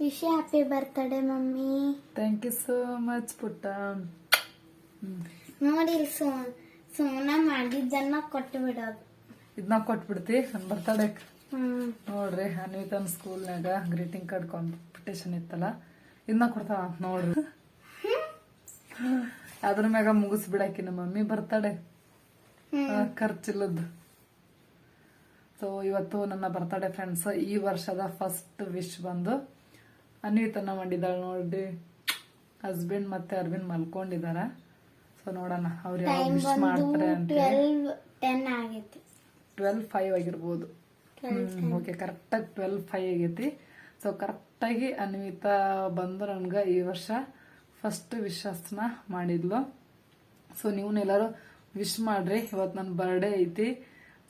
Wish happy birthday mummy. Thank you so much ಪುಟ್ಟ. ನೋಡಿ so Sona ಮಾಡಿದ್ದನ್ನ ಕೊಟ್ಟು ಬಿಡೋದು. ಇದನ್ನ ಕೊಟ್ಬಿಡ್ತಿ ನನ್ನ ಬರ್ತಡೇಕ್ ನೋಡ್ರಿ ಅನ್ವಿತನ್ ಸ್ಕೂಲ್ನಾಗ ಗ್ರೀಟಿಂಗ್ ಕಾರ್ಡ್ ಕಾಂಪಿಟೇಷನ್ ಇತ್ತಲ್ಲ ಇದನ್ನ ಕೊಡ್ತಾವ ನೋಡ್ರಿ. ಅದ್ರ ಮ್ಯಾಗ ಮುಗಿಸ್ಬಿಡಾಕಿ ನಮ್ಮ ಮಮ್ಮಿ ಬರ್ತಡೆ ಖರ್ಚಿಲ್ಲದ್ದು ಸೊ ಇವತ್ತು ನನ್ನ ಬರ್ತಡೇ ಫ್ರೆಂಡ್ಸ್ ಈ ವರ್ಷದ ಫಸ್ಟ್ ವಿಶ್ ಬಂದು ಅನ್ವಿತನ ಮಾಡಿದ್ದಾಳೆ ನೋಡ್ರಿ. ಹಸ್ಬೆಂಡ್ ಮತ್ತೆ ಅರವಿಂದ್ ಮಲ್ಕೊಂಡಿದಾರ. ಸೊ ನೋಡೋಣ ಅವ್ರು ಯಾವ ವಿಶ್ ಮಾಡ್ತಾರೆ ಅಂತ ಟ್ವೆಲ್ ಫೈವ್ ಆಗಿರ್ಬೋದು. ಓಕೆ ಕರೆಕ್ಟಾಗಿ ಟ್ವೆಲ್ ಫೈವ್ ಆಗೈತಿ. ಸೊ ಕರೆಕ್ಟಾಗಿ ಅನ್ವಿತಾ ಬಂದು ನನ್ಗೆ ಈ ವರ್ಷ ಫಸ್ಟ್ ವಿಶ್ವಾಸನ ಮಾಡಿದ್ಲು. ಸೊ ನೀವು ಎಲ್ಲರೂ ವಿಶ್ ಮಾಡ್ರಿ. ಇವತ್ತು ನನ್ನ ಬರ್ಡೇ ಐತಿ.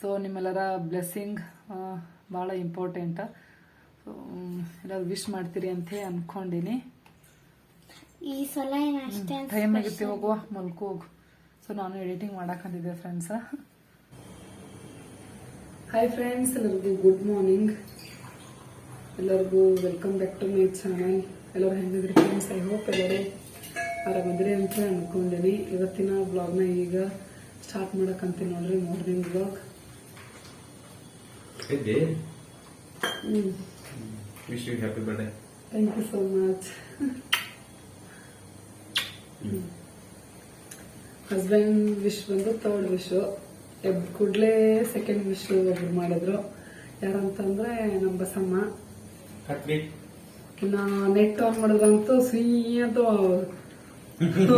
ಸೊ ನಿಮ್ಮೆಲ್ಲರ ಬ್ಲೆಸ್ಸಿಂಗ್ ಭಾಳ ಇಂಪಾರ್ಟೆಂಟ್ ಎಲ್ಲರೂ ವಿಶ್ ಮಾಡ್ತೀರಿ ಅಂತ ಅನ್ಕೊಂಡಿನಿ. ಈ ಸಲ ಟೈಮ್ ಆಗುತ್ತೆ ಹೋಗುವ ಮಲ್ಕೋ ಹೋಗು. ಸೊ ನಾನು ಎಡಿಟಿಂಗ್ ಮಾಡಕ್ಕಂತಿದ್ದೆ ಫ್ರೆಂಡ್ಸ್ ಹಾಯ್ ಫ್ರೆಂಡ್ಸ್ ಎಲ್ಲರಿಗೂ ಗುಡ್ ಮಾರ್ನಿಂಗ್ ಎಲ್ಲರಿಗೂ welcome back to my channel ಎಲ್ಲರೂ ಹೆಂಗಿದ್ರಿ ಫ್ರೆಂಡ್ಸ್ ಐ ಹೋಪ್ ಎಲ್ಲರೂ ಆರಾಮಿದ್ರಿ ಅಂತ ಅನ್ಕೊಂಡಿನಿ. ಇವತ್ತಿನ ಬ್ಲಾಗ್ನ ಈಗ ಸ್ಟಾರ್ಟ್ ಮಾಡಕ್ಕಂತೀನಿ ನೋಡ್ರಿ ಮಾರ್ನಿಂಗ್ ಬ್ಲಾಗ್ ಹ್ಞೂ Wish you happy birthday. Thank you so much husband wish ಬಂದು ಥರ್ಡ್ ವಿಶ್ ಎಬ್ ಕೂಡ್ಲೇ ಸೆಕೆಂಡ್ ವಿಶ್ ಒಬ್ರು ಮಾಡಿದ್ರು. ಯಾರಂತಂದ್ರೆ ನಮ್ಮ ಬಸಮ್ಮ. ಇನ್ನ ನೆಟ್ ಆನ್ ಮಾಡಿದ್ರಂತೂ ಸಿಹಿ ಅಂತ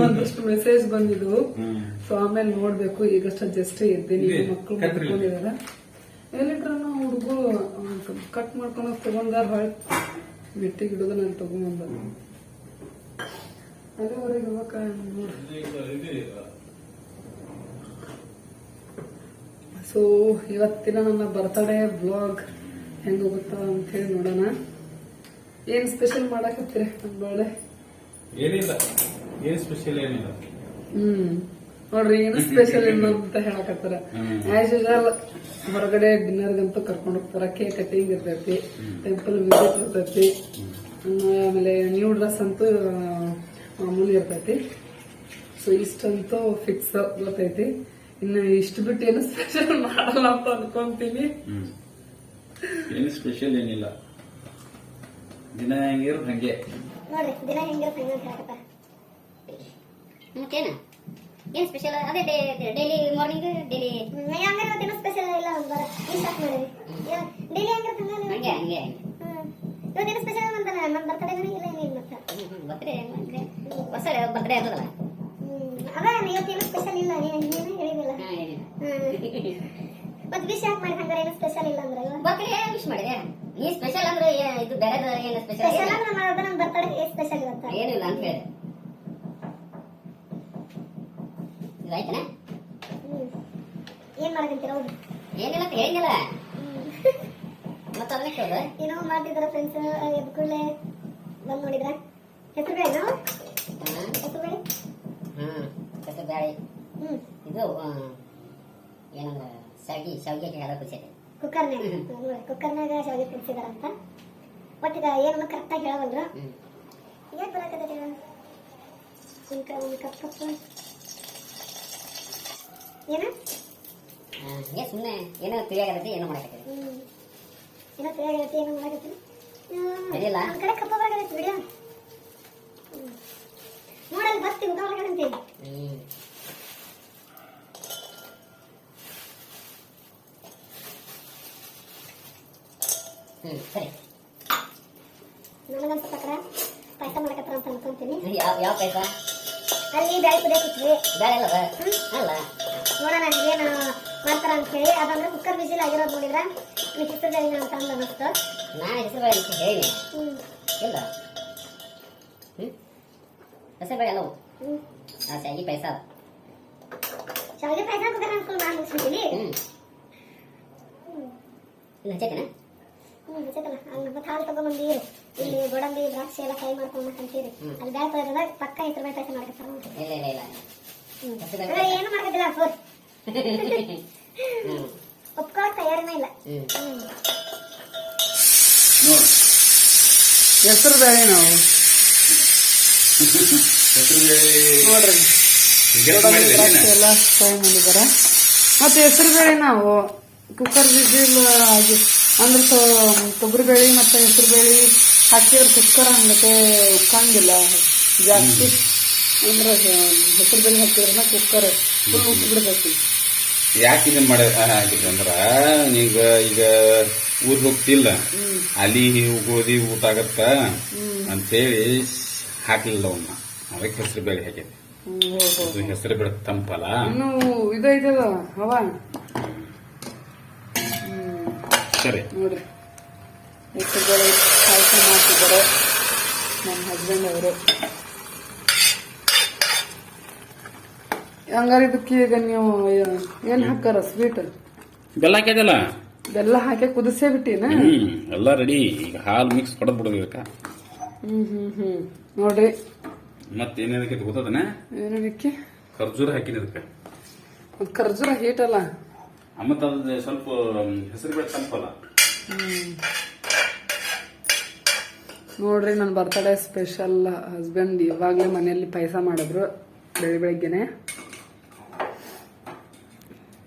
ಒಂದಷ್ಟು ಮೆಸೇಜ್ ಬಂದಿದ್ವು ಸೊ ಆಮೇಲೆ ನೋಡ್ಬೇಕು ಈಗಷ್ಟ ಜಸ್ಟ್ ಎದ್ದೀನಿ ಇದೆ, ಮಕ್ಕಳು. ಮಲ್ಕೊಂಡಿದಾರ ಎಲ್ಲಿಟ್ರ ಕಟ್ ಮಾಡ್ಕೊಂಡು ತಗೊಂಡಾರ ಹೊಳ್ ಬಿಟ್ಟಿ ಗಿಡದ ನಾನು ತಗೊಂಬಂದ. ಹೋಗಕ್ಕ ನೋಡಿ ಸೊ ಇವತ್ತಿನ ನನ್ನ ಬರ್ತಡೇ ಬ್ಲಾಗ್ ಹೆಂಗ್ ಹೋಗುತ್ತ ಅಂತ ಹೇಳಿ ನೋಡೋಣ. ಏನ್ ಸ್ಪೆಷಲ್ ಮಾಡಕತ್ತೀರಿ ನನ್ನ ಬರ್ಡೇ ಏನಿಲ್ಲ. ಏನ್ ಸ್ಪೆಷಲ್ ಏನಿಲ್ಲ. ಹ್ಮ್. ನೋಡ್ರಿ ಏನು ಸ್ಪೆಷಲ್ ಅಂತ ಹೇಳಕತ್ತಾರ ಆಸ್ ಯೂಶಲ್ ಹೊರಗಡೆ ಡಿನ್ನರ್ ಗಂತೂ ಕರ್ಕೊಂಡು ಹೋಗ್ತಾರ ಕೇಕ್ ಕಟ್ಟಿಂಗ್ ಇರ್ತೈತಿ ಟೆಂಪಲ್ ವಿಸಿಟ್ ಇರ್ತೈತಿ ಆಮೇಲೆ ನ್ಯೂ ಡ್ರೆಸ್ ಅಂತೂ ಮಾಮೂಲಿ ಇರ್ತೈತಿ ಸೊ ಇಷ್ಟಂತೂ ಫಿಕ್ಸ್ ಗೊತ್ತೈತಿ ಇನ್ನು ಇಷ್ಟು ಬಿಟ್ಟು ಏನು ಸ್ಪೆಷಲ್ ಮಾಡಲ್ಲ ಅಂತ ಅನ್ಕೊಂತೀನಿ ಏನು ಸ್ಪೆಷಲ್ ಏನಿಲ್ಲ ದಿನ ಹೆಂಗಿರೋ ಹಂಗೆ ನೋಡ್ರಿ ದಿನ ಹೆಂಗಿರೋ ಹಂಗೆ ಅಂತ ಹೇಳಕತ್ತಾರ ಏನ್ ಸ್ಪೆಷಲ್ ಅದೇ ಡೈಲಿ ಮಾರ್ನಿಂಗ್ ಡೈಲಿ ಹಂಗಾರೆ ಮತ್ತೇನೋ ಸ್ಪೆಷಲ್ ಇಲ್ಲ ಒಂದು ಬರ ಈ ಸ್ಟಾರ್ಟ್ ಮಾಡಿರಿ ಡೈಲಿ ಹೆಂಗಿರುತ್ತೆ ಹಂಗ ಹಂಗೆ ಹಂಗೆ. ಇವತ್ತೇನು ಸ್ಪೆಷಲ್ ನಮ್ಮ ಬರ್ತಡೇ ಇಲ್ಲ ಏನಿಲ್ಲ ಮತ್ತೆ ಬರ್ತ್ಡೇ ಹೊಸ ಬರ್ತ್ಡೇ ಆಗ್ತದಲ್ಲ? ಹ್ಮ್. ಅದ ಇವತ್ತೇನು ಸ್ಪೆಷಲ್ ಇಲ್ಲ. ಹೇಳಿದಿಲ್ಲ ವಿಶ್ ಯಾಕೆ ಮಾಡಿ ಹಂಗಾರೆ ಏನು ಸ್ಪೆಷಲ್ ಇಲ್ಲ ಅಂದ್ರೆ ಬರ್ತ್ಡೇ ವಿಶ್ ಮಾಡಿದೆ? ನೀ ಸ್ಪೆಷಲ್ ಅಂದ್ರೆ ಇದು ಬೇರೆ ಏನು ಸ್ಪೆಷಲ್ ಸ್ಪೆಷಲ್ ಅಂದ್ರೆ ಮಾಡೋದು ನಮ್ಮ ಬರ್ತಡೇ ಸ್ಪೆಷಲ್ ಇಲ್ಲ ಅಂತ ಏನಿಲ್ಲ ಅಂತ ಹೇಳಿದೆ ಇದು ಆಯ್ತಾನ. ಏನ್ ಮಾಡಕಂತೀರ ಹೌದು ಏನಿಲ್ಲ ಅಂತ ಹೇಳಿದ್ನಲ್ಲ. ಮತ್ತೆ ಅದನ್ನ ಕೇಳ್ದ ಏನೋ ಮಾಡ್ತಿದಾರ ಫ್ರೆಂಡ್ಸ್ ಎದ್ ಕೂಡಲೇ ಬಂದ್ ನೋಡಿದ್ರ? ಹೆಸರು ಬೇಡ ಹೆಸರು ಬೇಳೆ ಹ್ಮ್ ಮತ್ತೆ ಬೇಳೆ ಹ್ಮ್. ಇದು ಏನಂದ್ರ ಶಾವಿಗೆ ಶಾವಿಗೆ ಹಾಕಿ ಕುದಿಸೈತೆ ಕುಕ್ಕರ್ನಾಗ ಕುಕ್ಕರ್ನಾಗ ಶಾವಿಗೆ ಕುದಿಸಿದಾರಂತ ಒಟ್ಟಿಗ ಏನು ಕರೆಕ್ಟಾಗಿ ಹೇಳವಲ್ರು ಕ ಒಂದು ಕಪ್ ಕಪ್. ಏನ ಏನ್ ಸುಮ್ಮನೆ ಏನೋ ತಿಳಿಯಾಗತ್ತೆ ಏನೋ ಮಾಡಕತ್ತೀವಿ ಹ್ಮ್ ಏನೋ ಸರಿಯಾಗೈತಿ ಏನೋ ಮಾಡಕತ್ತೀನಿ ಅದಿಲ್ಲ? ಒಂದ್ ಕಡೆ ಕಪ್ಪ ಬರಕತ್ತೈತಿ ವಿಡಿಯೋ ನೋಡಲ್ಲಿ ಬರ್ತೀನಿ ಊಟ ಹೊರಗಡೆ ಹ್ಮ್ ಹ್ಮ್ ಸರಿ ನನಗನ್ಸ ಪ್ರಕಾರ ಪಾಯಸ ಮಾಡಕತ್ತಾರ ಅಂತ ಅನ್ಕೊಂತೀನಿ ಯಾವ ಯಾವ ಪಾಯಸ ಅಲ್ಲಿ ಬ್ಯಾಳಿ ಕುದಿಯಕಿತ್ವಿ ಬೇಡ ಅಲ್ಲ ಅಲ್ಲ ನೋಡೋಣ ಏನು ಮಾಡ್ತಾರ ಅಂತ ಹೇಳಿ. ಅದಂದ್ರೆ ಕುಕ್ಕರ್ ಬಿಸಿಲ್ ಆಗಿರೋದು ನೋಡಿದ್ರ ಹೆಸರು ಬೇಳಿನ ಅಂತ ಅಂದ ಅನ್ನಿಸ್ತು ನಾನು ಹೆಸರು ಬೇಳೆ ಅಂತ ಹೇಳಿ. ಇಲ್ಲ. ಹೆಸರು ಬೇಳೆ ಅಲ್ಲವು ಶಾವಿಗೆ ಪಾಯಸ. ಅದ ಶಾವಿಗೆ ಪಾಯಸ ಕುಕ್ಕರ್ ಅನ್ಕೊಂಡು ನಾನು ಮುಗಿಸ್ಬಿಟ್ಟಿನಿ. ಹ್ಮ್. ಇನ್ನು ಹ್ಞೂ ಹಚ್ಚೈತಲ್ಲ. ಹಂಗ ಮತ್ತೆ ಹಾಲು ತಗೊಂಬಂದು ಇಲ್ಲಿ ಗೋಡಂಬಿ ದ್ರಾಕ್ಷಿ ಎಲ್ಲ ಕೈ ಮಾಡ್ಕೊಂಡು ಅಂತೀರಿ. ಅಲ್ಲಿ ಬ್ಯಾಕ್ ಪಕ್ಕ ಹೆಸರು ಬೇಳೆ ಪಾಯಸ ಮಾಡಕತ್ತಾರ ಇಲ್ಲ ಇಲ್ಲ ಇಲ್ಲ. ಹ್ಮ್. ಹೆಸರು ಬೇಳೆ ಏನು ಇಲ್ಲ. ನೋಡ್. ಹೆಸರು ಬೇಳೆ ನಾವು. ಹೆಸರು ಬೇಳೆ ನೋಡ್ರಿ ಎಲ್ಲ ಫ್ರೈ ಮಾಡಿದಾರ ಮತ್ತೆ ಹೆಸರು ಬೇಳೆ ನಾವು. ಕುಕ್ಕರ್ ಬಿಸಿಲ್ ಆಗಿ ಅಂದ್ರೆ ತೊಗರಿ ಬೇಳೆ ಮತ್ತೆ ಹೆಸರು ಬೇಳೆ ಹಾಕಿದ್ರೆ ಕುಕ್ಕರ್ ಹಂಗತೆ ಉಕ್ಕಂಗಿಲ್ಲ. ಜಾಸ್ತಿ. ಅಂದ್ರೆ ಹೆಸರು ಬೇಳೆ ಹಾಕಿದ್ರೆ ಕುಕ್ಕರ್ ಫುಲ್ ಬಿಡ್ಬೇಕು. ಯಾಕೆ ಇದನ್ನ ಮಾಡ ಹಾಕಿದ್ರೆ ಅಂದ್ರೆ ಈಗ ಈಗ ಊರಿಗೆ ಹೋಗ್ತಿಲ್ಲ. ಅಲ್ಲಿ ಗೋಧಿ ಊಟ ಆಗತ್ತ ಅಂತೇಳಿ ಹಾಕ್ಲಿಲ್ಲ ಅವನ್ನ. ಅದಕ್ಕೆ ಹೆಸರು ಬೇಳೆ ಹಾಕಿದೆ ಹೆಸರು ಬೇಳೆ ತಂಪಲ್ಲ. ಇದೈತದ ಹವ? ಸರಿ. ನೋಡ್ರಿ. ಹೆಸರು ಬೇಳೆ ಪಾಯಸ ಮಾಡ್ತಿದ್ದಾರೆ. ನಮ್ಮ ಹಸ್ಬೆಂಡ್ ಅವರು. ಹಂಗಾರೆ ಇದಕ್ಕೆ ಈಗ ನೀವು ಏನ್ ಹಾಕಾರ ಸ್ವೀಟ್ ಬೆಲ್ಲ ಹಾಕಿದಲ್ಲ ಬೆಲ್ಲ ಹಾಕಿ ಕುದಿಸೇ ಬಿಟ್ಟಿನ? ಹ್ಮ್ ಎಲ್ಲ ರೆಡಿ ಈಗ ಹಾಲು ಮಿಕ್ಸ್ ಕೊಡದ್ ಇದಕ್ಕ. ಹ್ಮ್ ಹ್ಮ್ ಹ್ಮ್. ನೋಡ್ರಿ. ಮತ್ತೇನೇನಕ್ಕೆ ಗೊತ್ತದನ ಏನಕ್ಕೆ ಖರ್ಜೂರ ಹಾಕಿನ ಇದಕ್ಕೆ. ಖರ್ಜೂರ ಹೀಟ್ ಅಲ್ಲ? ಮತ್ತ ಅದು ಸ್ವಲ್ಪ ಹೆಸರು ಸ್ವಲ್ಪ ಅಲ್ಲ. ನೋಡ್ರಿ ನನ್ನ ಬರ್ತಡೇ ಸ್ಪೆಷಲ್ ಹಸ್ಬೆಂಡ್ ಇವಾಗಲೇ ಮನೆಯಲ್ಲಿ ಪಾಯಸ ಮಾಡಿದ್ರು ಬೆಳಿ ಬೆಳಗ್ಗೆನೆ.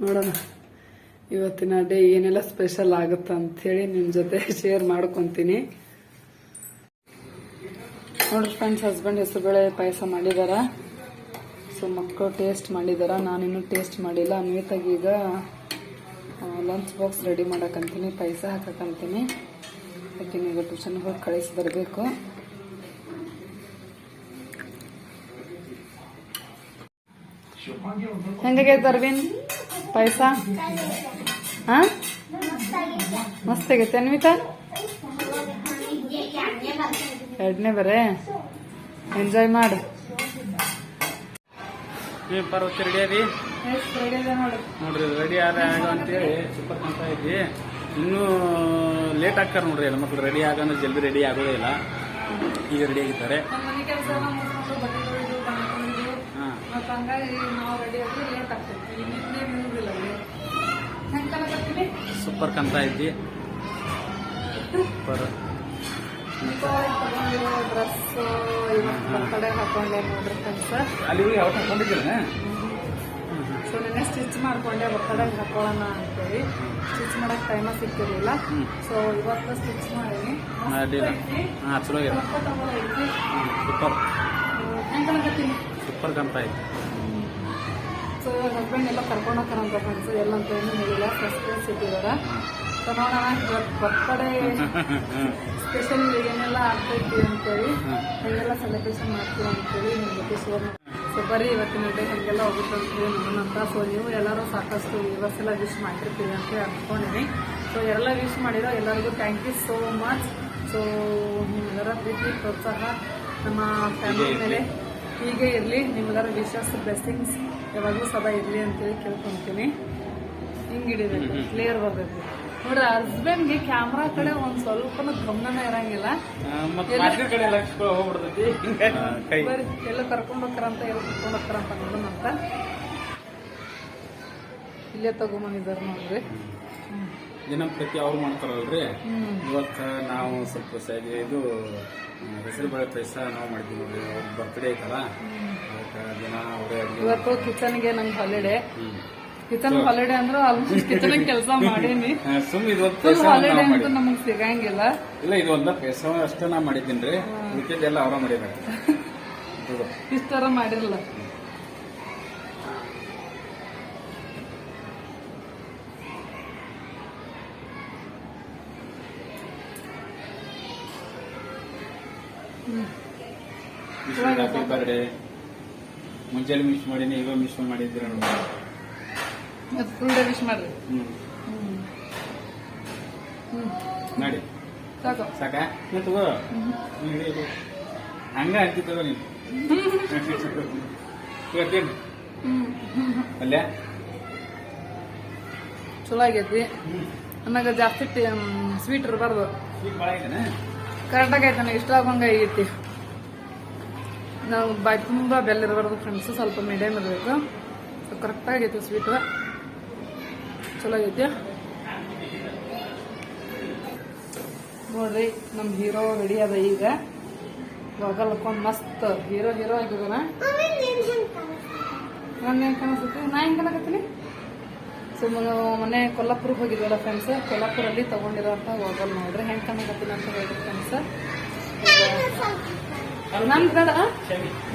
ನೋಡೋಣ. ಇವತ್ತಿನ ಡೇ ಏನೆಲ್ಲ ಸ್ಪೆಷಲ್ ಆಗುತ್ತೆ ಹೇಳಿ ನಿಮ್ಮ ಜೊತೆ ಶೇರ್ ಮಾಡ್ಕೊತೀನಿ. ನೋಡ್ರಿ ಫ್ರೆಂಡ್ಸ್ ಹಸ್ಬೆಂಡ್ ಹೆಸರುಬೇಳೆ ಪಾಯಸ ಮಾಡಿದಾರ. ಸೊ ಮಕ್ಕಳು ಟೇಸ್ಟ್ ಮಾಡಿದಾರ. ನಾನಿನ್ನೂ ಟೇಸ್ಟ್ ಮಾಡಿಲ್ಲ. ಈಗ ಲಂಚ್ ಬಾಕ್ಸ್ ರೆಡಿ ಮಾಡಕ್ಕಂತೀನಿ ಪಾಯಸ ಹಾಕಕ್ಕಂತೀನಿ ಯಾಕೆಂದ್ರೆ ಈಗ ಟ್ಯೂಷನ್ಗೆ ಹೋಗಿ ಕಳಿಸಿ ಬರಬೇಕು. ಹೆಂಗಾಗೈತೆ ಅರವಿಂದ್ ಪಾಯಸ? ಹಾ ಮಸ್ತ್ ಆಗೈತೆ ಅನ್ವಿತಾ? ಎರಡನೇ ಬರೇ? ಎಂಜಾಯ್ ಮಾಡು. ನೀವು ಪರ್ವತ ರೆಡಿ ಅದಿ ನೋಡ್ರಿ ರೆಡಿ ಆದ ಆಗ ಅಂತೇಳಿ ಸೂಪರ್ ಕಂತ ಇದ್ವಿ ಇನ್ನೂ ಲೇಟ್ ಆಗ್ತಾರೆ ನೋಡ್ರಿ ಎಲ್ಲ ಮಕ್ಳು. ರೆಡಿ ಆಗಂದ್ರೆ ಜಲ್ದಿ ರೆಡಿ ಆಗೋದೇ ಇಲ್ಲ. ಈಗ ರೆಡಿ ಆಗಿದ್ದಾರೆ. ಮತ್ತು ಹಂಗಾಗಿ ನಾವು ರೆಡಿ ಆಗಿ ಲೇಟ್ ಆಗ್ತೈತಿ ಇನ್ನೇ ಮುಗಿದಿಲ್ಲ ಹೆಂಗೆ ಕಲಕತ್ತೀನಿ ಸೂಪರ್ ಕಂತ ಐತಿ ಸೂಪರ್ ಡ್ರೆಸ್ ಇವತ್ತು ಬರ್ತಡೇ ಹಾಕೊಂಡೆ ನೋಡ್ರಿ ಫ್ರೆಂಡ್ಸ್ ಅಲ್ಲಿ ಯಾವತ್ತು ಹಾಕೊಂಡಿದ್ದೀರ ಸೊ ನೆನ್ನೆ ಸ್ಟಿಚ್ ಮಾಡ್ಕೊಂಡೆ ಬರ್ತಡೇ ಹಾಕೊಳ್ಳೋಣ ಅಂತೇಳಿ. ಸ್ಟಿಚ್ ಮಾಡಕ್ ಟೈಮ ಸಿಕ್ತಿರ್ಲಿಲ್ಲ ಸೊ ಇವತ್ತು ಸ್ಟಿಚ್ ಮಾಡೀನಿ. ಸೂಪರ್ ಹೆಂಗೆ ಕಲಕತ್ತೀನಿ ಸೂಪರ್ ಕಾಣ್ತಾ ಇದೆ. ಸೊ ಹಸ್ಬೆಂಡ್ ಎಲ್ಲ ಕರ್ಕೊಂಡು ಹೋಗ್ತಾರಂತ ಫ್ರೆಂಡ್ಸ್ ಎಲ್ಲಂತ ಏನು ಹೇಳಿಲ್ಲ. ಫಸ್ಟ್ ಪ್ಲೇಸ್ ಇಟ್ಟಿದ್ದಾರೆ. ಸೊ ನೋಡೋಣ ಬರ್ತಡೇ ಸ್ಪೆಷಲ್ ಏನೆಲ್ಲ ಆಗ್ತೈತಿ ಅಂತೇಳಿ ಹೇಗೆಲ್ಲ ಸೆಲೆಬ್ರೇಷನ್ ಮಾಡ್ತೀವಿ ಅಂತೇಳಿ ಜೊತೆ ಶೇರ್ ಸೊ ಬರೀ ಇವತ್ತಿನ ಡೇ ಹಂಗೆಲ್ಲ ಹೋಗುತ್ತೆ ನಮ್ಮನ್ನಂತ ಸೊ ನೀವು ಎಲ್ಲರೂ ಸಾಕಷ್ಟು ವ್ಯೂವರ್ಸ್ ಎಲ್ಲ ವಿಶ್ ಮಾಡಿರ್ತೀವಿ ಅಂತ ಅನ್ಕೊಂಡಿನಿ. ಸೊ ಎಲ್ಲ ವಿಶ್ ಮಾಡಿರೋ ಎಲ್ಲರಿಗೂ thank you so much so ನಿಮ್ಮೆಲ್ಲರ ಪ್ರೀತಿ ಪ್ರೋತ್ಸಾಹ ನಮ್ಮ ಫ್ಯಾಮಿಲಿ ಮೇಲೆ. ಹೀಗೆ ಇರಲಿ ನಿಮ್ಗಾರ ವಿಶಸ್ ಬ್ಲೆಸ್ಸಿಂಗ್ಸ್ ಯಾವಾಗಲೂ ಸದಾ ಇರಲಿ ಅಂತೇಳಿ ಕೇಳ್ಕೊತೀನಿ. ಹಿಂಗೆ ಹಿಡಿಬೇಕು ಕ್ಲಿಯರ್ ಬರಬೇಕು ನೋಡ್ರಿ ಹಸ್ಬೆಂಡ್ಗೆ ಕ್ಯಾಮ್ರಾ ಕಡೆ ಒಂದ್ ಸ್ವಲ್ಪ ಗಮನ ಇರಂಗಿಲ್ಲ. ಎಲ್ಲ ಕರ್ಕೊಂಡು ಹೋಗ್ತಾರಂತ ಎಲ್ಲ ಕರ್ಕೊಂಡು ಹೋಗ್ತಾರಂತ ನೋಡೋಣಂತ ಇಲ್ಲೇ ತಗೊಂಬಂದಿದ್ದಾರೆ ನೋಡ್ರಿ. ದಿನಂಪ್ರತಿ ಅವ್ರು ಮಾಡ್ತಾರಲ್ರಿ? ಇವತ್ತು ನಾವು ಸ್ವಲ್ಪ ಸಾಗಿ ಇದು ಹೆಸರು ಬೇಳೆ ಪೈಸ ನಾವು ಮಾಡಿದ್ವಿ ನೋಡ್ರಿ ಅವ್ರ ಬರ್ತ್ಡೇ ಐತಲ್ಲ? ಅದಕ್ಕೆ ದಿನ ಅವರೇ ಇವತ್ತು ಕಿಚನ್ಗೆ ನಂಗೆ ಹಾಲಿಡೇ ಕಿಚನ್ ಹಾಲಿಡೇ ಅಂದ್ರೆ ಆಲ್ಮೋಸ್ಟ್ ಕಿಚನ್ ಕೆಲಸ ಮಾಡೀನಿ. ಸುಮ್ ಇವತ್ತು ಹಾಲಿಡೇ ಅಂತ ನಮಗ್ ಸಿಗಂಗಿಲ್ಲ. ಇಲ್ಲ ಇದು ಒಂದ ಪಾಯಸ ಅಷ್ಟೇ ನಾ ಮಾಡಿದ್ದೀನಿ ರೀ ಮಿಕ್ಕಿದ್ದೆಲ್ಲ ಅವ್ರ ಮಾಡಿದ್ದಾರೆ. ಇಷ್ಟರ ಮಾಡಿರಲ್ಲ. ಹ್ಯಾಪಿ ಬರ್ಡೇ ಮುಂಜಾನೆ ಮಿಸ್ ಮಾಡೀನಿ ಇವಾಗ ಮಿಸ್ ಮಾಡಿದ್ದೀರ ಫುಲ್ ಡೇ ಮಾಡ್ರಿ ನೋಡಿ. ಸಾಕು. ಸಾಕ? ತಗೋ. ಹಂಗ ಅಂತಿ ತಗೋ ನೀನು. ಇವತ್ತೇನು? ಅಲ್ಲೇ ಚಲೋ ಆಗೈತಿ ಆಮ್ಯಾಗ ಜಾಸ್ತಿ ಸ್ವೀಟ್ ಇರಬಾರ್ದು. ಸ್ವೀಟ್ ಭಾಳ ಕರೆಕ್ಟಾಗಿ ಆಯ್ತು ನನಗೆ ಇಷ್ಟ ಆಗಂಗೆ ಆಗೈತಿ ನಾವು ಬಾಯಿ ತುಂಬ ಬೆಲ್ಲ ಇರಬಾರ್ದು ಫ್ರೆಂಡ್ಸ್ ಸ್ವಲ್ಪ ಮೀಡಿಯಮ್ ಇರಬೇಕು. ಸೊ ಕರೆಕ್ಟಾಗಿ ಸ್ವೀಟ್ ಸ್ವೀಟು ಚಲೋ ಆಗೈತಿ. ನೋಡ್ರಿ ನಮ್ಮ ಹೀರೋ ರೆಡಿ ಅದ ಈಗ. ಗಗಲ್ ಹಾಕೊಂಡ್ ಮಸ್ತ್. ಹೀರೋ ಹೀರೋ ಆಗಿದಾನ ನಾನು ಹೆಂಗೆ ಕಾಣಿಸ್ತೀನಿ ನನ್ ಹೆಂಗ್ ಕಾಣಿಸ್ತೈತಿ ನಾ ಹೆಂಗೆ ಕಾಣಕತ್ತೀನಿ? ಸೊ ಮನೆ ಕೊಲ್ಲಾಪುರಕ್ಕೆ ಹೋಗಿದ್ವಲ್ಲ ಫ್ರೆಂಡ್ಸ್ ಕೊಲ್ಲಾಪುರಲ್ಲಿ ತಗೊಂಡಿರೋಂಥ ಹೋಗಲ್ ನೋಡ್ರಿ. ಹೆಂಗ್ ಕಾಣಕತ್ತೀನಿ ಅಂತ ಹೇಳಿದ್ರು ಫ್ರೆಂಡ್ಸ್ ನನ್ ಬೇಡ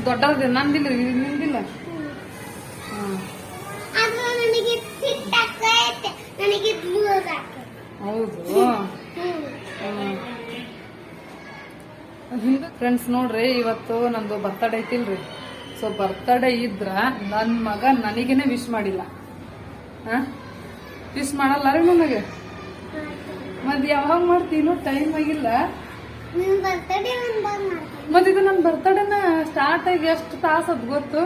ದೊಡ್ಡದ ನಂದಿಲ್ಲ. ನಿಂದಿಲ್ಲ ಹೌದು. ಫ್ರೆಂಡ್ಸ್ ನೋಡ್ರಿ ಇವತ್ತು ನಂದು ಬರ್ತಡೇ ಐತಿಲ್ರಿ. ಸೊ ಬರ್ತಡೇ ಇದ್ರ ನನ್ ಮಗ ನನಗೇನೆ ವಿಶ್ ಮಾಡಿಲ್ಲ. ವಿಶ್ ಮಾಡಲ್ಲ ರೀ ನನಗೆ? ಮತ್ ಯಾವಾಗ ಮಾಡ್ತೀನೋ ಟೈಮ್ ಆಗಿಲ್ಲ. ನಿನ್ ಬರ್ತಡೇ ಒಂದಾಗ ಮಾಡ್ತೀನಿ. ಮತ್ ಇದು ನನ್ನ ಬರ್ತಡೇನ ಸ್ಟಾರ್ಟ್ ಆಗಿ ಎಷ್ಟು ತಾಸ ಅದ್ ಗೊತ್ತು?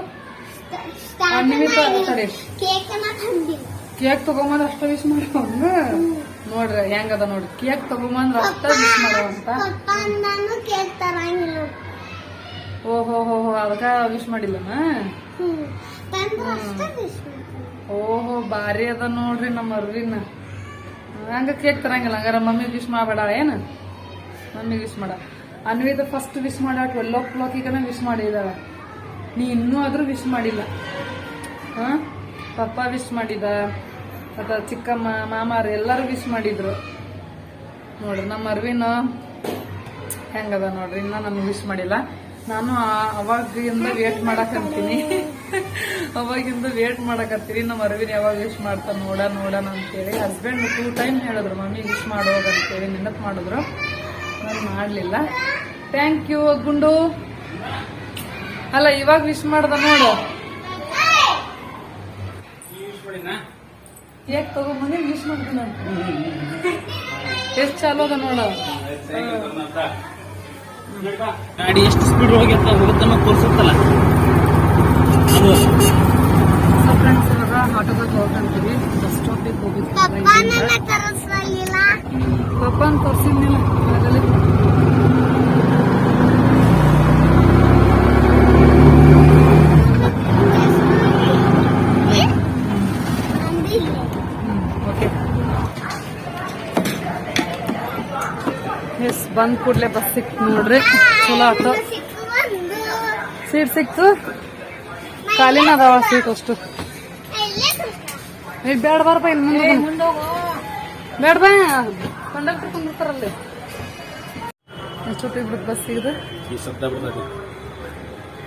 ಕೇಕ್ ತಗೊಂಬಂದ್ರೆ ಅಷ್ಟ ವಿಶ್ ಮಾಡೋನು ನೋಡ್ರಿ ಹೆಂಗದ ನೋಡ್ರಿ ಕೇಕ್ ತಗೊಂಬಂದ್ರ ಅಷ್ಟ ವಿಶ್ ಮಾಡುವಂತ ಓಹೋ ಹೋ ಹೋ ಅದಕ್ಕ ವಿಶ್ ಮಾಡಿಲ್ಲನಾ? ಓಹೋ, ಭಾರಿ ಅದ ನೋಡ್ರಿ ನಮ್ಮ ಅರ್ವಿನ ಹಂಗ ಕೇಕ್ ತರಂಗಿಲ್ಲ. ಹಂಗಾರ ಮಮ್ಮಿ ವಿಶ್ ಮಾಡಬೇಡ, ಏನ? ಮಮ್ಮಿ ವಿಶ್ ಮಾಡ. ಅನ್ವಿದ ಫಸ್ಟ್ ವಿಶ್ ಮಾಡ ಟ್ವೆಲ್ ಓ ಕ್ಲಾಕಿಗನ ವಿಶ್ ಮಾಡಿದಾಳ ನೀ ಇನ್ನೂ ಆದ್ರೂ ವಿಶ್ ಮಾಡಿಲ್ಲ. ಹಾಂ? ಪಪ್ಪ ವಿಶ್ ಮಾಡಿದ. ಅಥವಾ ಚಿಕ್ಕಮ್ಮ ಮಾಮಾರು ಎಲ್ಲರೂ ವಿಶ್ ಮಾಡಿದ್ರು. ನೋಡ್ರಿ ನಮ್ಮ ಅರ್ವಿನ ಹೆಂಗದ ನೋಡ್ರಿ, ಇನ್ನ ನಮ್ಗೆ ವಿಶ್ ಮಾಡಿಲ್ಲ. ನಾನು ಅವಾಗಿಂದ ವೇಟ್ ಮಾಡಕಂತೀನಿ ಅವಾಗಿಂದ ವೇಟ್ ಮಾಡಕತ್ತೀನಿ ನಮ್ಮ ಅರವಿನ ಯಾವಾಗ ವಿಶ್ ಮಾಡ್ತಾನೆ ನೋಡ ನೋಡೋಣ ಅಂತೇಳಿ. ಹಸ್ಬೆಂಡ್ ಟೂ ಟೈಮ್ ಹೇಳಿದ್ರು ಮಮ್ಮಿ ವಿಶ್ ಮಾಡೋಗ ಅಂತೇಳಿ ನೆನಪು ಮಾಡಿದ್ರು. ನಾನು ಮಾಡಲಿಲ್ಲ. ಥ್ಯಾಂಕ್ ಯು ಗುಂಡು. ಅಲ್ಲ ಇವಾಗ ವಿಶ್ ಮಾಡ್ದ ನೋಡು. ಕೇಕ್ ತಗೊಂಬಂದು ವಿಶ್ ಮಾಡ್ತೀನಿ ಎಷ್ಟು ಚಾಲೋ ಅದ ನೋಡು. ಗಾಡಿ ಎಷ್ಟು ಸ್ಪೀಡ್ ಹೋಗಿರ್ತ ಹೋಗುತ್ತನ್ನ ತೋರಿಸುತ್ತಲ್ಲ. ಅದು. ಸೊ ಫ್ರೆಂಡ್ಸ್ ಇವಾಗ ಆಟೋದಾಗ ಹೋಗಂತೀವಿ ಬಸ್ ಸ್ಟಾಪಿಗೆ ಪಪ್ಪ ಹೋಗಿದ್ವಿ. ಪಪ್ಪನ್ ತೋರಿಸಿದ್ನಿಲ್ಲ ಬಂದ್ ಕೂಡ್ಲೆ ಬಸ್ ಸಿಕ್ತು ನೋಡ್ರಿ. ಚಲೋ ಒಂದು ಸೀಟ್ ಸಿಕ್ತು. ಖಾಲಿನ ಅದಾವ ಸೀಟ್ ಅಷ್ಟು. ಇಲ್ಲೇ ಈಗ ಬೇಡ ಬಾರಪ್ಪ ಇನ್ನು ಮುಂದೆ ಬೇಡ ಬಾ. ಕಂಡಕ್ಟರ್ ಕುಂದಿರ್ತಾರಲ್ಲಿ. ಎಷ್ಟೊತ್ತಿಗೆ ಬಿಡುತ್ತೆ ಬಸ್ ಸಿಗದು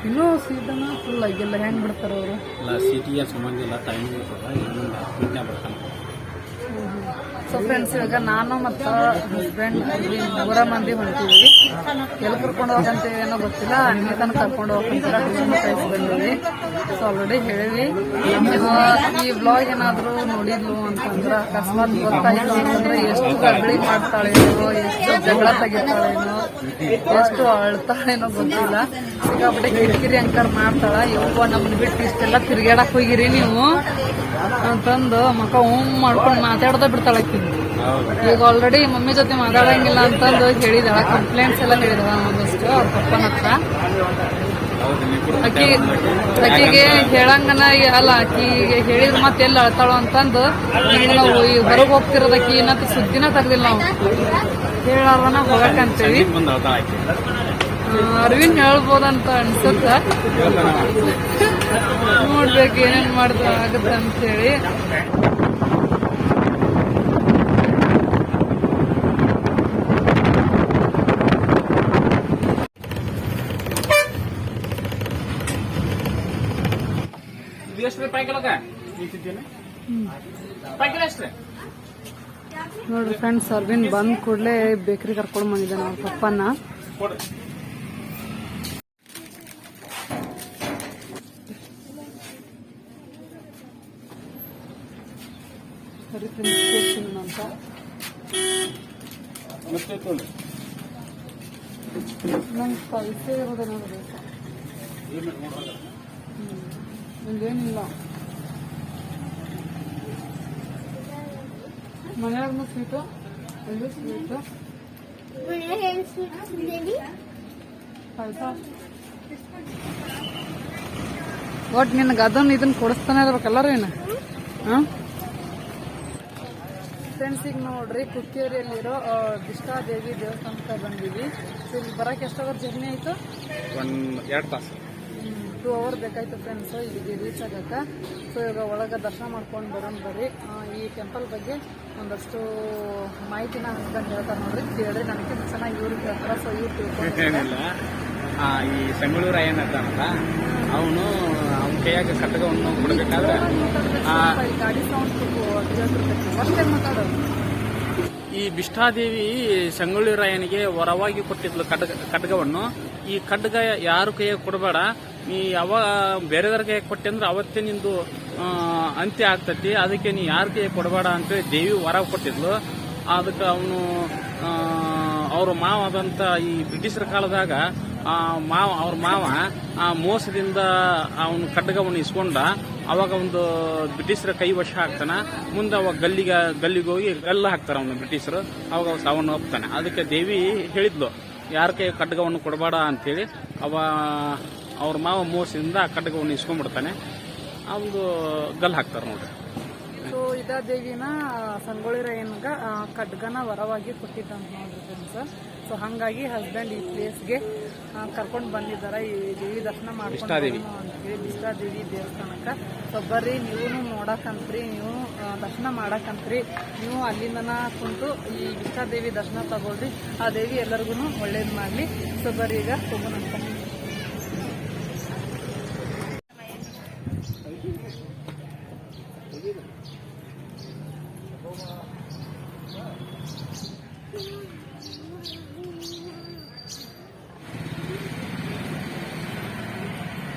ಇನ್ನೂ ಸೀಟನ ಫುಲ್ ಆಗಿಲ್ಲ. ಹೆಂಗ್ ಬಿಡ್ತಾರ ಅವರು? ಇಲ್ಲ ಸಿಟಿಗೆ ಸಂಬಂಧ ಇಲ್ಲ ಟೈಮ್ ಇರ್ತದ ಬರ್ತಾನೆ. ಸೊ ಫ್ರೆಂಡ್ಸ್ ಇವಾಗ ನಾನು ಮತ್ತು ಹಸ್ಬೆಂಡ್ ಮೂರ ಮಂದಿ ಹೊಂಟಿದ್ವಿ. ಎಲ್ಲಿ ಕರ್ಕೊಂಡು ಹೋಗಂತ ಏನೋ ಗೊತ್ತಿಲ್ಲ. ತನಕ ಕರ್ಕೊಂಡು ಕಳಿಸಿ ಬಂದಿವಿ. ಸೊ ಆಲ್ರೆಡಿ ಹೇಳಿವಿ ಈ ಬ್ಲಾಗ್ ಏನಾದರೂ ನೋಡಿದ್ಲು ಅಂತಂದ್ರೆ ಅಕಸ್ಮಾತ್ ಗೊತ್ತಾಯಿತು ಅಂತಂದ್ರೆ ಎಷ್ಟು ಗಡ್ಬಡಿ ಮಾಡ್ತಾಳೇನೋ ಎಷ್ಟು ಜಗಳ ತೆಗಿತಾಳೇನೋ ಎಷ್ಟು ಅಳ್ತಾಳೇನೋ ಗೊತ್ತಿಲ್ಲ. ಸಿಕ್ಕಾಪಟ್ಟೆ ಕಿರಿಕಿರಿ ಅಂಕರ್ ಮಾಡ್ತಾಳ. ಯವ್ವ ನಮ್ಮನ್ನು ಬಿಟ್ಟು ಇಷ್ಟೆಲ್ಲ ತಿರ್ಗಾಡಕ್ಕೆ ಹೋಗಿರಿ ನೀವು ಅಂತಂದು ಮಕ್ಕ ಹೋಮ್ ಮಾಡ್ಕೊಂಡು ಮಾತಾಡ್ದ ಬಿಡ್ತಾಳ ಆಕಿ ಈಗ ಆಲ್ರೆಡಿ ಮಮ್ಮಿ ಜೊತೆ ಮಾತಾಡಂಗಿಲ್ಲ ಅಂತಂದು ಹೇಳಿದಾಳ. ಕಂಪ್ಲೇಂಟ್ಸ್ ಎಲ್ಲ ಹೇಳಿದಾಳ ಒಂದಷ್ಟು ಅವ್ರ ಪಪ್ಪನ ಹತ್ರ. ಅಕ್ಕಿ ಅಕ್ಕಿಗೆ ಹೇಳಂಗನ ಈ- ಅಲ್ಲ ಆಕಿಗೆ ಹೇಳಿದ್ರೆ ಮತ್ತೆ ಎಲ್ಲಿ ಅಳ್ತಾಳು ಅಂತಂದು ಈಗ ನಾವು ಹೊರಗೆ ಹೋಗ್ತಿರೋದು ಅಕ್ಕಿ ಏನಂತ ಸುದ್ದಿನ ತರಲಿಲ್ಲ ನಾವು. ಹೇಳಾರನ ಹೋಗಕ್ಕಂತೀವಿ ಅರವಿಂದ್ ಹೇಳ್ಬೋದಂತ ಅನ್ಸುತ್ತ. ನೋಡ್ಬೇಕು ಏನೇನ್ ಮಾಡ್ದ ಆಗುತ್ತೆ ಅಂತೇಳಿ ಇದು ಎಷ್ಟು ರೂಪಾಯಿ ಕಿಲೋಕ ಎಷ್ಟು ನೋಡ್ರಿ ಫ್ರೆಂಡ್ ಸರ್ವಿನ್ ಬಂದ್ ಕೂಡಲೇ ಬೇಕರಿ ಕರ್ಕೊಂಡು ಬಂದಿದ್ದೆ ನಾವು ಪಪ್ಪನ್ನ. ಸರಿ ಫ್ರೆಂಡ್ಸ್ ಅಂತ. ನಂಗೆ ಪೈಸೆ ಇರೋದೇ ಬೇಕು ಏನು ನೋಡೋಲ್ಲ. ಮನೆಯಾಗೂ ಸ್ವೀಟು ಎಲ್ಲೂ ಸ್ವೀಟು ಒಟ್ ನಿನಗೆ ಅದನ್ನ ಇದನ್ನ ಕೊಡಿಸ್ತಾನೆ ಇರ್ಬೇಕಲ್ಲ ಏನು ಹಾಂ? ಫ್ರೆಂಡ್ಸ್ ಈಗ ನೋಡ್ರಿ ಕುಕ್ಕೇರಿಯಲ್ಲಿರೋ ದೇವಿ ದೇವಸ್ಥಾನಕ್ಕೆ ಬಂದಿವಿ. ಸೊ ಇಲ್ಲಿ ಬರಕ್ಕೆ ಎಷ್ಟು ಅವರ್ ಜರ್ನಿ ಆಯಿತು? ಒಂದು ಎರಡು ತಾಸು. ಟೂ ಅವರ್ ಬೇಕಾಯ್ತು ಫ್ರೆಂಡ್ಸ್ ಇಲ್ಲಿಗೆ ರೀಚ್ ಆಗಕ್ಕೆ. ಸೊ ಇವಾಗ ಒಳಗೆ ದರ್ಶನ ಮಾಡ್ಕೊಂಡು ಬರೋಣ ಬರ್ರಿ. ಈ ಟೆಂಪಲ್ ಬಗ್ಗೆ ಒಂದಷ್ಟು ಮಾಹಿತಿನ ಹಸ್ಬೆಂಡ್ ಹೇಳ್ತಾರೆ ನೋಡ್ರಿ. ಕೇಳಿದ್ರೆ ನನಗೆ ಚೆನ್ನಾಗಿ ಇವ್ರು ಕೇಳ್ತಾರೆ ಸೊ ಇವ್ರು ತಿಳ್ಕೊಂಡಿಲ್ಲ ಆ, ಈ ಸಂಗಳೂರು ಏನ್ ಅದಾನಲ್ಲ ಅವನು ಅವನ ಕೈಯಾಗ ಕಟ್ಟಗವನ್ನು ಕೊಡಬೇಕಾದ್ರೆ ಗಾಡಿ ಸೌಂಡ್ ಕೇಳ್ತಿರ್ತೈತಿ ಅಷ್ಟೇ ಮಾತಾಡೋದು. ಈ ಬಿಷ್ಟಾದೇವಿ ಸಂಗೊಳ್ಳಿ ರಾಯನಿಗೆ ವರವಾಗಿ ಕೊಟ್ಟಿದ್ಲು ಖಡ್ಗ ಖಡ್ಗವನ್ನು ಈ ಖಡ್ಗ ಯಾರು ಕೈಯಾಗ ಕೊಡಬೇಡ ನೀ ಯಾವ ಬೇರೆದವ್ರಿಗೆ ಕೈಯಾಗ ಕೊಟ್ಟೆ ಅಂದ್ರೆ ಅವತ್ತೇ ನಿಂದು ಅಂತ್ಯ ಆಗ್ತತಿ. ಅದಕ್ಕೆ ನೀ ಯಾರ ಕೈ ಕೊಡಬೇಡ ಅಂತೇಳಿ ದೇವಿ ವರ ಕೊಟ್ಟಿದ್ಲು. ಅದಕ್ಕೆ ಅವನು ಅವ್ರ ಮಾವ ಆದಂತ ಈ ಬ್ರಿಟಿಷರ ಕಾಲದಾಗ ಮಾವ, ಅವ್ರ ಮಾವ, ಆ, ಮೋಸದಿಂದ ಅವನು ಖಡ್ಗವನ್ನು ಇಸ್ಕೊಂಡ. ಅವಾಗ ಒಂದು ಬ್ರಿಟಿಷರ ಕೈ ವಶ ಆಗ್ತಾನ ಮುಂದೆ ಅವಾಗ ಗಲ್ಲಿಗೆ ಗಲ್ಲಿಗೆ ಹೋಗಿ ಗಲ್ಲ ಹಾಕ್ತಾರ ಅವನು ಬ್ರಿಟಿಷರು. ಅವಾಗ ಸಾವನ್ನು ಹೋಗ್ತಾನೆ ಅದಕ್ಕೆ ದೇವಿ ಹೇಳಿದ್ಲು ಯಾರ ಕೈ ಖಡ್ಗವನ್ನು ಕೊಡಬೇಡ ಅಂತೇಳಿ ಅವ, ಅವ್ರ ಮಾವ ಮೋಸದಿಂದ ಆ ಖಡ್ಗವನ್ನು ಇಸ್ಕೊಂಡ್ಬಿಡ್ತಾನೆ. ಅವನು ಗಲ್ ಹಾಕ್ತಾರೆ ನೋಡ್ರಿ. ಸೊ ಇದ ದೇವಿನ ಸಂಗೊಳ್ಳಿ ರಾಯನ್ಗ ಖಡ್ಗನ ವರವಾಗಿ ಕೊಟ್ಟಿದ್ದಂತ ನೋಡ್ರಿ ಸರ್ ಸೊ ಹಂಗಾಗಿ ಹಸ್ಬೆಂಡ್ ಈ ಪ್ಲೇಸ್ಗೆ ಕರ್ಕೊಂಡು ಬಂದಿದ್ದಾರೆ ಈ ದೇವಿ ದರ್ಶನ ಮಾಡ್ಕೊಂಡು ಇಷ್ಟಾದೇವಿ ದೇವಸ್ಥಾನಕ್ಕೆ. ಸೊ ಬರ್ರಿ ನೀವು ನೋಡಕಂತ್ರಿ ನೀವು ದರ್ಶನ ಮಾಡಕಂತ್ರಿ. ನೀವು ಅಲ್ಲಿಂದನ ಕುಂತು ಈ ಇಷ್ಟಾದೇವಿ ದರ್ಶನ ತಗೊಳ್ರಿ. ಆ ದೇವಿ ಎಲ್ಲರಿಗೂ ಒಳ್ಳೇದು ಮಾಡಲಿ. ಸೊ ಬರ್ರಿ ಈಗ ಹೋಗೋಣಂತ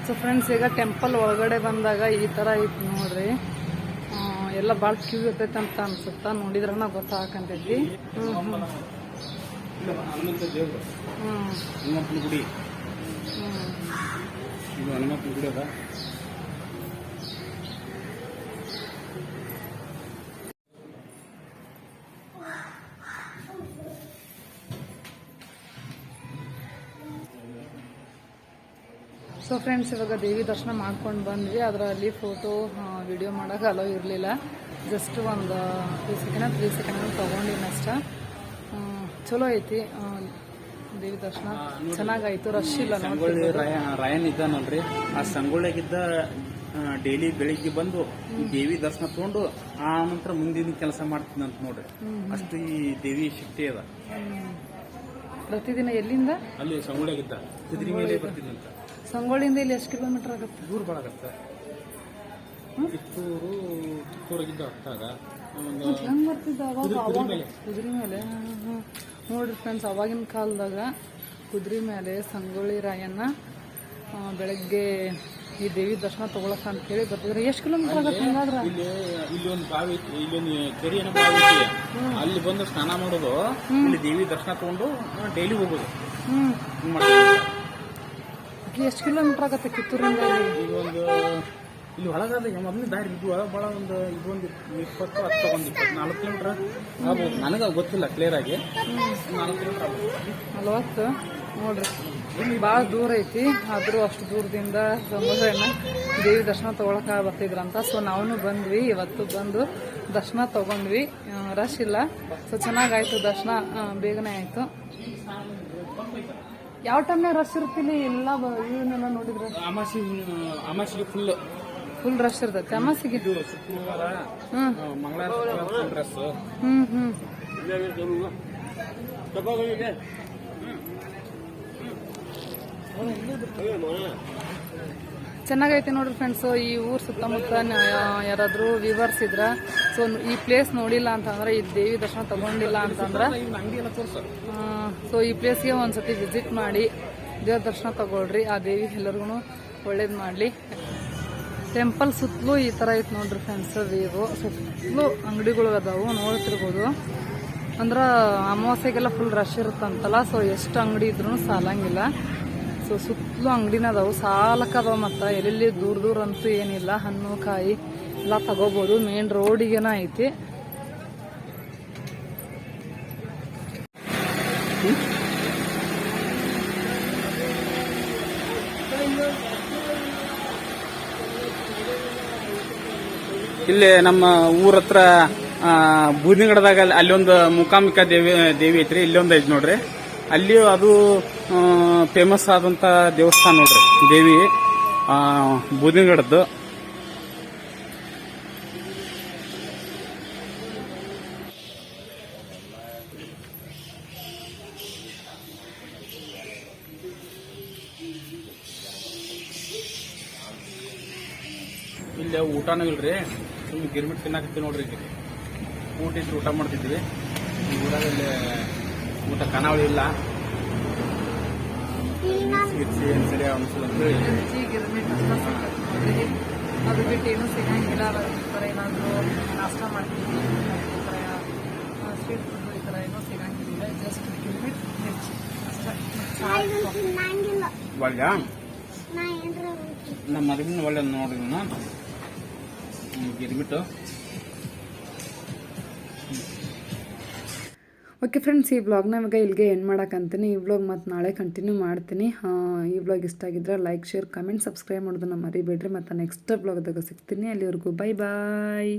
ಸೊ ಫ್ರೆಂಡ್ಸ್ ಈಗ ಟೆಂಪಲ್ ಒಳಗಡೆ ಬಂದಾಗ ಈ ಥರ ಐತಿ ನೋಡ್ರಿ. ಎಲ್ಲ ಭಾಳ ಕ್ಯೂ ಇರ್ತೈತೆ ಅಂತ ಅನ್ಸುತ್ತಾ ನೋಡಿದ್ರನ ಗೊತ್ತಾಗಂತೈತಿ ಹ್ಮ್ ಹ್ಮ್. ಹನುಮಂತ ಸೊ ಫ್ರೆಂಡ್ಸ್ ಇವಾಗ ದೇವಿ ದರ್ಶನ ಮಾಡ್ಕೊಂಡು ಬಂದ್ವಿ. ಅದರಲ್ಲಿ ಫೋಟೋ ವಿಡಿಯೋ ಮಾಡೋಕೆ ಅಲೋ ಇರಲಿಲ್ಲ. ಜಸ್ಟ್ ಒಂದು ತ್ರೀ ಸೆಕೆಂಡ್ ತ್ರೀ ಸೆಕೆಂಡ್ ತೊಗೊಂಡಿನ ಅಷ್ಟ. ಚಲೋ ಐತಿ. ದೇವಿ ದರ್ಶನ. ಚೆನ್ನಾಗಾಯ್ತು. ರಶ್ ಇಲ್ಲ ರಯನ್ ರಾಯ ರಾಯನ್ ಇದ್ದಾನಲ್ರಿ. ಆ ಸಂಗೊಳ್ಳಿಯಾಗಿದ್ದ ಡೈಲಿ ಬೆಳಿಗ್ಗೆ ಬಂದು ದೇವಿ ದರ್ಶನ ತಗೊಂಡು ಆ ನಂತರ ಮುಂದಿನ ಕೆಲಸ ಮಾಡ್ತೀನಂತ ನೋಡ್ರಿ. ಅಷ್ಟು ಈ ದೇವಿ ಶಕ್ತಿ ಅದ. ಪ್ರತಿದಿನ ಎಲ್ಲಿಂದ? ಅಲ್ಲಿ ಸಂಗೊಳ್ಳಿಯಾಗಿದ್ದ ಕುದುರೆ ಮೇಲೆ ಬರ್ತಿದ್ದಂತ ಸಂಗೊಳ್ಳಿಯಿಂದ ಇಲ್ಲಿ ಎಷ್ಟು ಕಿಲೋಮೀಟರ್ ಆಗುತ್ತೆ? ದೂರ ಬಾಳಾಗತ್ತ ಕಿತ್ತೂರು ಕಿತ್ತೂರಾಗಿದ್ದ ಆಗ್ತಾಗ ಒಂದು ಹೆಂಗ್ ಬರ್ತಿದ್ದ ಅವಾಗ? ಕುದುರೆ- ಕುದುರೆ ಮೇಲೆ. ಹ್ಮ್. ನೋಡ್ರಿ ಫ್ರೆಂಡ್ಸ್ ಅವಾಗಿನ ಕಾಲದಾಗ ಕುದುರೆ ಮೇಲೆ ಸಂಗೊಳ್ಳಿ ರಾಯನ್ನ ಆ, ಬೆಳಗ್ಗೆ ಈ ದೇವಿ ದರ್ಶನ ತಗೊಳಕ ಅಂತ ಹೇಳಿ ಬರ್ತಿದ್ರೆ. ಎಷ್ಟು ಕಿಲೋಮೀಟರ್ ಆಗುತ್ತೆ ಹಂಗಾದ್ರೆ? ಇಲ್ಲಿ ಇಲ್ಲಿ ಒಂದು ಬಾವಿ ಐತಿ. ಇಲ್ಲಿ ಒಂದು ಏನೋ ಬಾವಿ ಐತಿ. ಅಲ್ಲಿ ಬಂದು ಸ್ನಾನ ಮಾಡೋದು ಇಲ್ಲಿ ದೇವಿ ದರ್ಶನ ತಗೊಂಡು ಡೈಲಿ ಹೋಗೋದು. ಹ್ಮ್. ಹಿಂಗ್. ಎಷ್ಟು ಕಿಲೋಮೀಟರ್ ಆಗತ್ತೆ ಕಿತ್ತೂರಿಂದ ಇಲ್ಲಿ ಒಂದು ಇಲ್ಲಿ ಒಳಗಾದ ಮೊದಲು ದಾರಿ ಇದು ಒಳಗೆ ಭಾಳ ಒಂದು ಇದೊಂದು ಇಪ್ಪತ್ತು ಹತ್ತು ಒಂದು ಇಪ್ಪತ್ತು ನಾಲ್ಕು ಕಿಲೋಮೀಟರ್ ಆಗ್ಬೋದು. ನನಗೆ ಗೊತ್ತಿಲ್ಲ ಕ್ಲಿಯರ್ ಆಗಿ. ನಾಲ್ಕು ಕಿಲೋಮೀಟರ್ ಆಗ್ಬೋದು. ನಲವತ್ತು. ನೋಡ್ರಿ. ಭಾಳ ದೂರ ಐತಿ. ಆದರೂ ಅಷ್ಟು ದೂರದಿಂದ ಸಮುದ್ರನ ದೇವಿ ದರ್ಶನ ತಗೊಳಕ ಬರ್ತಿದ್ರಂತ ಸೊ ನಾವು ಬಂದ್ವಿ. ಇವತ್ತು ಬಂದು ದರ್ಶನ ತಗೊಂಡ್ವಿ. ರಶ್ ಇಲ್ಲ. ಸೊ ಚೆನ್ನಾಗಾಯ್ತು ದರ್ಶನ. ಬೇಗನೆ ಆಯ್ತು. ಯಾವ ಟೈಮ್ನಾಗ ರಶ್ ಇರ್ತೀನಿ ಎಲ್ಲ ಬ- ಇವನ್ನೆಲ್ಲ ನೋಡಿದ್ರೆ. ಅಮಾಸಿ ಅಮಾಸಿಗೆ ಫುಲ್ ಫುಲ್ ರಶ್ ಇರ್ತೈತೆ. ಅಮಾಸಿಗೆ? ಶುಕ್ರವಾರ ಹ್ಮ್. ಮಂಗಳವಾರ ಫುಲ್ ಡ್ರೆಸ್ ಹ್ಮ್. ಹ್ಮ್. ಚೆನ್ನಾಗೈತೆ ನೋಡ್ರಿ ಫ್ರೆಂಡ್ಸ್ ಈ ಊರು ಸುತ್ತಮುತ್ತ ಯಾರಾದರೂ ವೀವರ್ಸ್ ಇದ್ರ ಸೊ ಈ ಪ್ಲೇಸ್ ನೋಡಿಲ್ಲ ಅಂತಂದ್ರೆ, ಈ ದೇವಿ ದರ್ಶನ ತಗೊಂಡಿಲ್ಲ ಅಂತಂದ್ರೆ ಸೊ ಈ ಪ್ಲೇಸ್ಗೆ ಒಂದ್ಸತಿ ವಿಸಿಟ್ ಮಾಡಿ, ದೇವ್ರ ದರ್ಶನ ತಗೊಳ್ರಿ, ಆ ದೇವಿ ಎಲ್ಲರಿಗೂ ಒಳ್ಳೇದು ಮಾಡ್ಲಿ. ಟೆಂಪಲ್ ಸುತ್ತಲೂ ಈ ತರ ಐತೆ ನೋಡ್ರಿ ಫ್ರೆಂಡ್ಸ್ ವ್ಯೂ ಸುತ್ತಲೂ ಅಂಗಡಿಗಳು ಅದಾವು, ನೋಡ್ತಿರ್ಬೋದು. ಅಂದ್ರೆ ಅಮಾವಾಸ್ಯೆಗೆಲ್ಲ ಫುಲ್ ರಶ್ ಇರುತ್ತಂತಲ್ಲ ಸೊ ಎಷ್ಟು ಅಂಗಡಿ ಇದ್ರೂ ಸಾಲಂಗಿಲ್ಲ. ಸೊ ಸುತ್ತಲೂ ಅಂಗಡಿನ ಅದಾವು. ಸಾಲಕ್ಕ ಅದಾವ ಮತ್ತ ಎಲ್ಲೆಲ್ಲಿ ದೂರ ದೂರ ಅಂತೂ ಏನಿಲ್ಲ. ಹಣ್ಣು, ಕಾಯಿ ಎಲ್ಲ ತಗೋಬಹುದು ಮೇನ್ ರೋಡಿಗೆನ ಐತಿ. ಇಲ್ಲಿ ನಮ್ಮ ಊರ ಹತ್ರ ಅಲ್ಲಿ- ಅಲ್ಲೊಂದು ಮೂಕಾಂಬಿಕಾ ದೇವಿ ದೇವಿ ಐತ್ರಿ. ಇಲ್ಲೊಂದು ಐತಿ ನೋಡ್ರಿ. ಅಲ್ಲಿ ಅದು ಫೇಮಸ್ ಆದಂತ ದೇವಸ್ಥಾನ ನೋಡ್ರಿ, ದೇವಿ ಬೂದಿನಗಡದ್ದು. ಇಲ್ಲಿ ಊಟನೂ ಇಲ್ರಿ ಸುಮ್ಮನೆ ಗಿರ್ಮಿಟ್ ತಿನ್ನಾಕತ್ತೀವಿ ನೋಡ್ರಿ ಇಲ್ಲಿ. ಊಟ ಇಟ್ಟು ಊಟ ಮಾಡ್ತಿದ್ವಿ. ಊಟದಲ್ಲಿ ಊಟ ಕನಾವಳಿ ಇಲ್ಲ. ಗಿರ್ಸಿ ಏನ್ ಸರಿ ಅನ್ಸಲ್ಲ ಅಂತ ಹೇಳಿ ಮಿರ್ಚಿ ಗಿರ್ಮಿಟ್ ಅಷ್ಟ ಅದು ಬಿಟ್ಟು ಏನೂ ಸಿಗಂಗಿಲ್ಲ. ಈ ಥರ ಏನಾದರೂ ನಾಷ್ಟ ಮಾಡ್ತೀವಿ. ಈ ಥರ ಸ್ವೀಟ್ ಫುಡ್ ಈ ಥರ ಏನೂ ಸಿಗಂಗಿಲ್ಲ. ಜಸ್ಟ್ ಅಷ್ಟೇ. ಏನ್ರ ನಮ್ಮ ಮದುವೆ ಒಳ್ಳೆ ನೋಡಿದ್ನ? ನಾನು ಓಕೆ ಫ್ರೆಂಡ್ಸ್ ಈ ವ್ಲಾಗ್ನ ಇವಾಗ ಇಲ್ಲಿಗೆ ಏನು ಮಾಡೋಕ್ಕಂತೀನಿ ಈ ವ್ಲಾಗ್ ಮತ್ತು ನಾಳೆ ಕಂಟಿನ್ಯೂ ಮಾಡ್ತೀನಿ. ಈ ವ್ಲಾಗ್ ಇಷ್ಟ ಆಗಿದ್ರೆ ಲೈಕ್ ಶೇರ್ ಕಮೆಂಟ್ ಸಬ್ಸ್ಕ್ರೈಬ್ ಮಾಡೋದನ್ನ ಮರಿಬೇಡ್ರಿ. ಮತ್ತು ನೆಕ್ಸ್ಟ್ ವ್ಲಾಗ್ದಾಗ ಸಿಗ್ತೀನಿ. ಅಲ್ಲಿವರೆಗೂ ಬೈ ಬಾಯ್